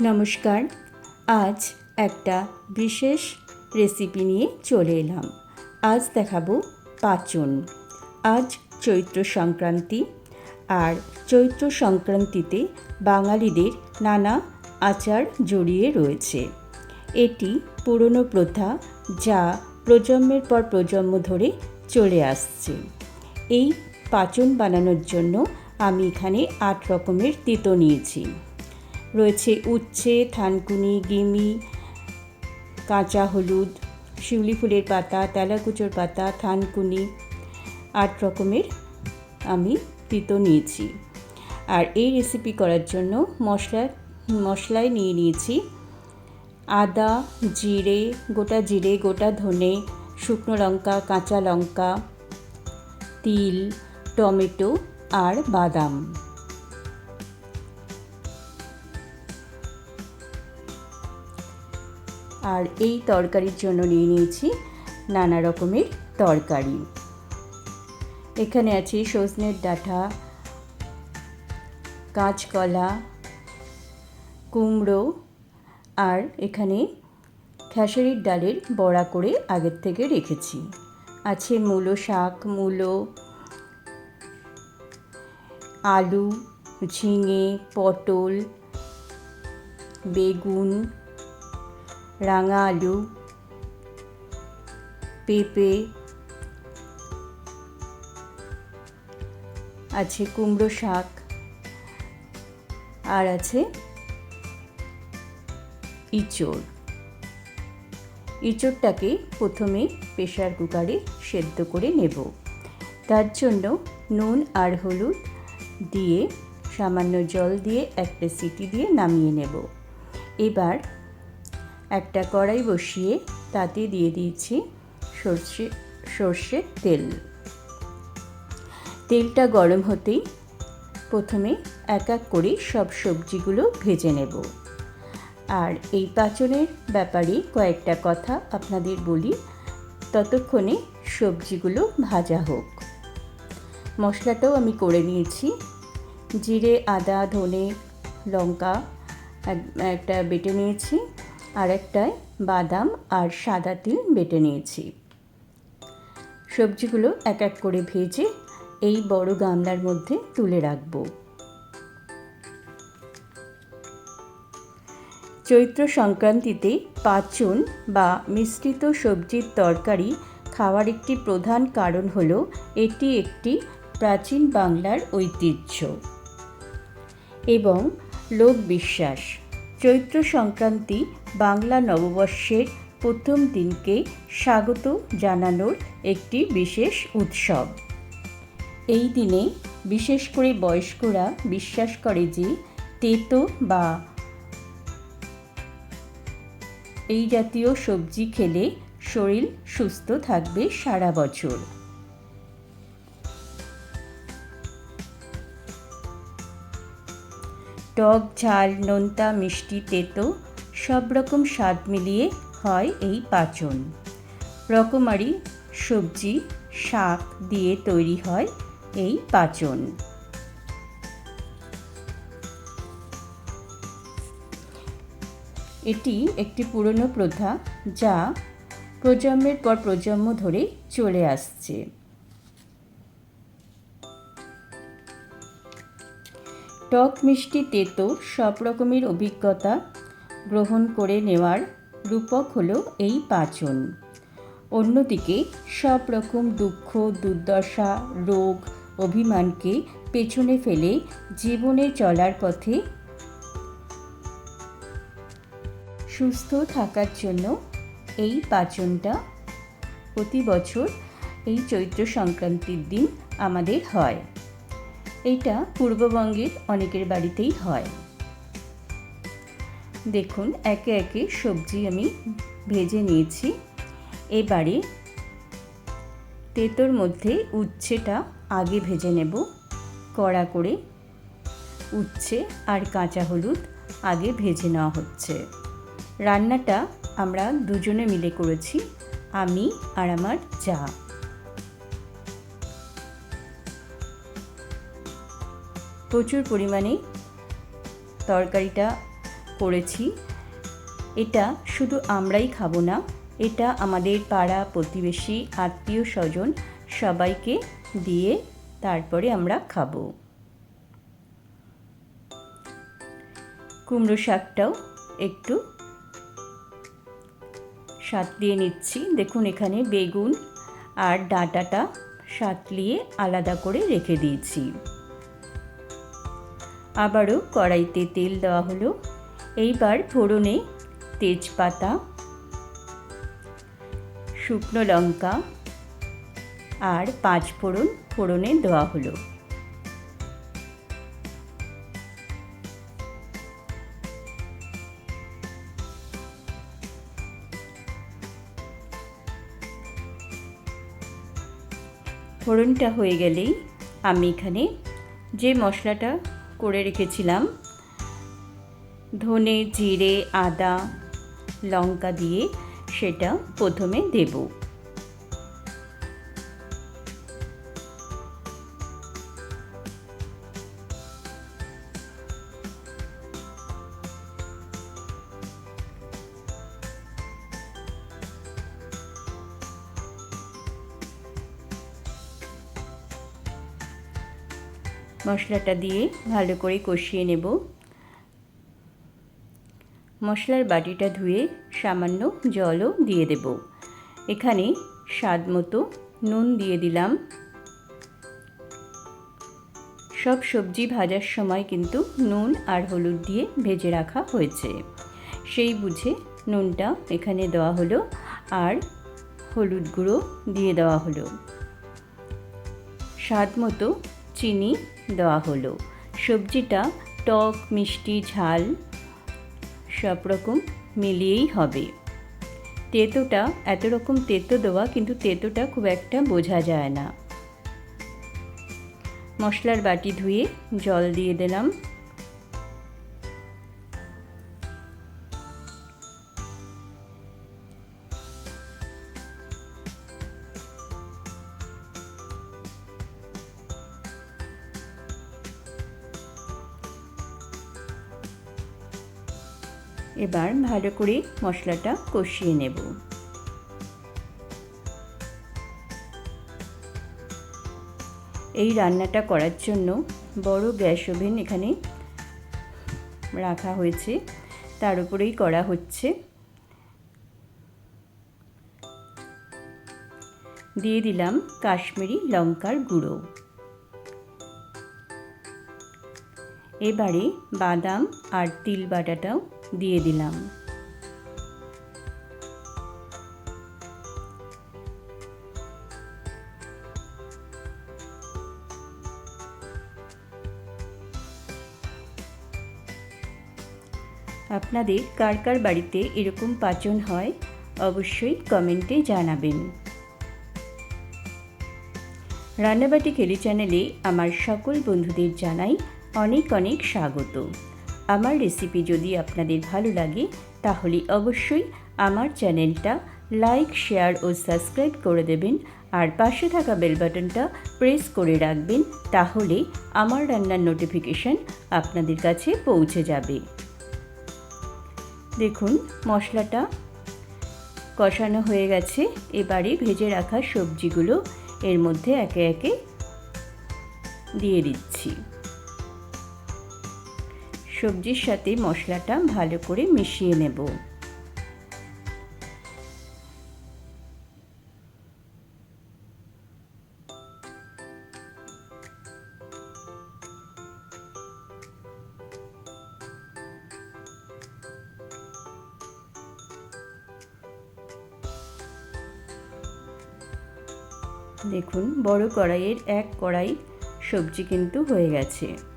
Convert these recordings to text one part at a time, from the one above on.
নমস্কার, আজ একটা বিশেষ রেসিপি নিয়ে চলে এলাম। আজ দেখাবো পাচন। আজ চৈত্র সংক্রান্তি আর চৈত্র সংক্রান্তিতে বাঙালিদের নানা আচার জড়িয়ে রয়েছে। এটি পুরনো প্রথা যা প্রজন্মের পর প্রজন্ম ধরে চলে আসছে। এই পাচন বানানোর জন্য আমি এখানে আট রকমের তিতো নিয়েছি। রয়েছে উচ্ছে, থানকুনি, গিমি, কাঁচা হলুদ, শিউলি ফুলের পাতা, তেলাকুচোর পাতা, থানকুনি, আট রকমের আমি তিতো নিয়েছি। আর এই রেসিপি করার জন্য মশলা মশলায় নিয়ে নিয়েছি আদা, জিরে, গোটা জিরে, গোটা ধনে, শুকনো লঙ্কা, কাঁচা লঙ্কা, তিল, টমেটো আর বাদাম। আর এই তরকারির জন্য নিয়ে নিয়েছি নানা রকমের তরকারি। এখানে আছে সজনের ডাঁটা, কাঁচকলা, কুমড়ো আর এখানে খেসারির ডালের বড়া করে আগের থেকে রেখেছি। আছে মূলো শাক, মূলো, আলু, ঝিঙে, পটল, বেগুন রাঙা আলু পেঁপে, আছে কুমড়ো শাক, আর আছে ইঁচড়। ইঁচড়টাকে প্রথমে প্রেশার কুকারে সেদ্ধ করে নেব। তার জন্য নুন আর হলুদ দিয়ে সামান্য জল দিয়ে একটা সিটি দিয়ে নামিয়ে নেব। এবার একটা কড়াই বসিয়ে তাতে দিয়ে দিয়েছি সর্ষে, সর্ষের তেল। তেলটা গরম হতেই প্রথমে এক এক করে সব সবজিগুলো ভেজে নেব। আর এই পাচনের ব্যাপারে কয়েকটা কথা আপনাদের বলি। ততক্ষণে সবজিগুলো ভাজা হোক। মশলাটাও আমি করে নিয়েছি। জিরে, আদা, ধনে, লঙ্কা একটা বেটে নিয়েছি। আর একটায় বাদাম আর সাদা তিল বেটে নিয়েছি। সবজিগুলো এক এক করে ভেজে এই বড় গামলার মধ্যে তুলে রাখব। চৈত্র সংক্রান্তিতে পাচন বা মিশ্রিত সবজির তরকারি খাওয়ার একটি প্রধান কারণ হল এটি একটি প্রাচীন বাংলার ঐতিহ্য এবং লোকবিশ্বাস। চৈত্র সংক্রান্তি বাংলা নববর্ষের প্রথম দিনকে স্বাগত জানানোর একটি বিশেষ উৎসব। এই দিনে বিশেষ করে বয়স্করা বিশ্বাস করে যে তেতো বা এই জাতীয় সবজি খেলে শরীর সুস্থ থাকবে সারা বছর। টক ঝাল, নোনতা, মিষ্টি, তেতো সব রকম স্বাদ মিলিয়ে হয় এই পাচন। রকমারি, সবজি, শাক দিয়ে তৈরি হয় এই পাচন। এটি একটি পুরনো প্রথা যা প্রজন্মের পর প্রজন্ম ধরে চলে আসছে। টক মিষ্টি তেতো সব রকমের অভিজ্ঞতা গ্রহণ করে নেওয়ার রূপক হলো এই পাচন। অন্যদিকে সব রকম দুঃখ, দুর্দশা, রোগ, অভিমানকে পেছনে ফেলে জীবনে চলার পথে সুস্থ থাকার জন্য এই পাচনটা প্রতি বছর এই চৈত্র সংক্রান্তির দিন আমাদের হয়। এইটা পূর্ববঙ্গের অনেকের বাড়িতেই হয়। দেখুন, একে একে সবজি আমি ভেজে নিয়েছি। এবারে তেতোর মধ্যে উচ্ছেটা আগে ভেজে নেব। কড়া করে উচ্ছে আর কাঁচা হলুদ আগে ভেজে নেওয়া হচ্ছে। রান্নাটা আমরা দুজনে মিলে করেছি, আমি আর আমার যা। প্রচুর পরিমাণে তরকারিটা করেছি। এটা শুধু আমরাই খাব না, এটা আমাদের পাড়া প্রতিবেশী, আত্মীয় স্বজন সবাইকে দিয়ে তারপরে আমরা খাব। কুমড়ো শাকটাও একটু সাতলিয়ে নিচ্ছি। দেখুন, এখানে বেগুন আর ডাঁটাটা সাতলিয়ে আলাদা করে রেখে দিয়েছি। আবারও কড়াইতে তেল দেওয়া হলো। এইবার ফোড়নে তেজপাতা, শুকনো লঙ্কা আর পাঁচ ফোড়ন ফোড়নে দেওয়া হলো। ফোড়নটা হয়ে গেলেই আমি এখানে যে মশলাটা করে রেখেছিলাম। ধনে জিরে আদা লঙ্কা দিয়ে সেটা প্রথমে দেব। মশলাটা দিয়ে ভালো করে কষিয়ে নেব। মশলার বাটিটা ধুয়ে সামান্য জলও দিয়ে দেব। এখানে স্বাদ মতো নুন দিয়ে দিলাম। সব সবজি ভাজার সময় কিন্তু নুন আর হলুদ দিয়ে ভেজে রাখা হয়েছে। সেই বুঝে নুনটা এখানে দেওয়া হলো আর হলুদ গুঁড়ো দিয়ে দেওয়া হলো। স্বাদ মতো চিনি দেওয়া হলো। সবজিটা টক, মিষ্টি, ঝাল, সব রকম মিলিয়েই হবে। তেঁতোটা, এত রকম তেঁতো দেওয়া, কিন্তু তেঁতোটা খুব একটা বোঝা যায় না। মশলার বাটি ধুয়ে জল দিয়ে দিলাম। এবার ভালো করে মশলাটা কষিয়ে নেব। এই রান্নাটা করার জন্য বড় গ্যাস ওভেন এখানে রাখা হয়েছে। তার উপরেই করা হচ্ছে। দিয়ে দিলাম কাশ্মীরি লঙ্কার গুঁড়ো। এবারে বাদাম আর তিল বাটাটাও দিয়ে দিলাম। আপনাদের কার কার বাড়িতে এরকম পাচন হয়, অবশ্যই কমেন্টে জানাবেন। রান্নাবাটি খেলি চ্যানেলে আমার সকল বন্ধুদের জানাই অনেক অনেক স্বাগত। আমার রেসিপি যদি আপনাদের ভালো লাগে, তাহলে অবশ্যই আমার চ্যানেলটা লাইক শেয়ার ও সাবস্ক্রাইব করে দেবেন। আর পাশে থাকা বেল বাটনটা প্রেস করে রাখবেন, তাহলে আমার রান্নার নোটিফিকেশান আপনাদের কাছে পৌঁছে যাবে। দেখুন, মশলাটা কষানো হয়ে গেছে। এবারে ভেজে রাখা সবজিগুলো এর মধ্যে একে একে দিয়ে দিচ্ছি। সবজির সাথে মশলাটা ভালো করে মিশিয়ে নেব। দেখুন, বড় কড়াইয়ের এক কড়াই সবজি কিন্তু হয়ে গেছে।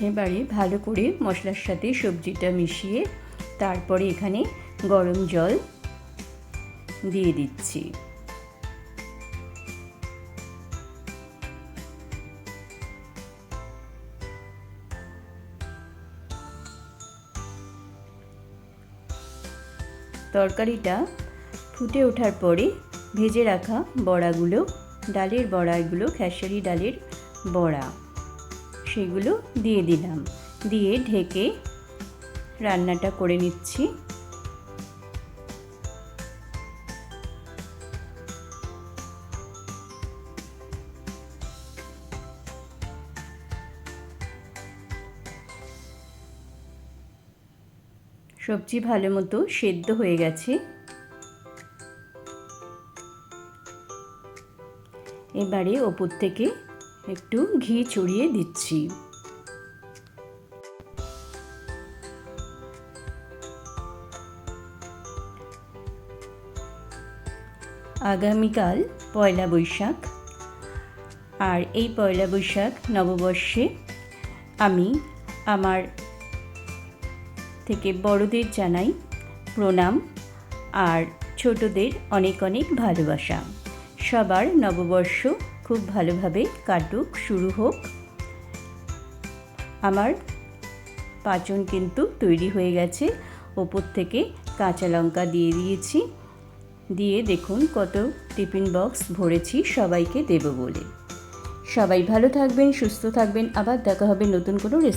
এবারে ভালো করে মশলার সাথে সবজিটা মিশিয়ে তারপরে এখানে গরম জল দিয়ে দিচ্ছি। তরকারিটা ফুটে ওঠার পরে ভেজে রাখা বড়াগুলো, ডালের বড়াগুলো, খেসারি ডালের বড়া। সেগুলো দিয়ে দিলাম। দিয়ে ঢেকে রান্নাটা করে নিচ্ছি। সবজি ভালো মতো সেদ্ধ হয়ে গেছে। এবারে ওপর থেকে একটু ঘি ছড়িয়ে দিচ্ছি। আগামীকাল পয়লা বৈশাখ। আর এই পয়লা বৈশাখ নববর্ষে আমি আমার থেকে বড়দের জানাই প্রণাম আর ছোটদের অনেক অনেক ভালোবাসা। সবার নববর্ষ খুব ভালোভাবে কাটুক, শুরু হোক। আমার পাচন কিন্তু তৈরি হয়ে গেছে। ওপর থেকে কাঁচা লঙ্কা দিয়ে দিয়েছি। দিয়ে দেখুন কত টিফিন বক্স ভরেছি সবাইকে দেব বলে। সবাই ভালো থাকবেন, সুস্থ থাকবেন। আবার দেখা হবে নতুন কোনো রেসিপি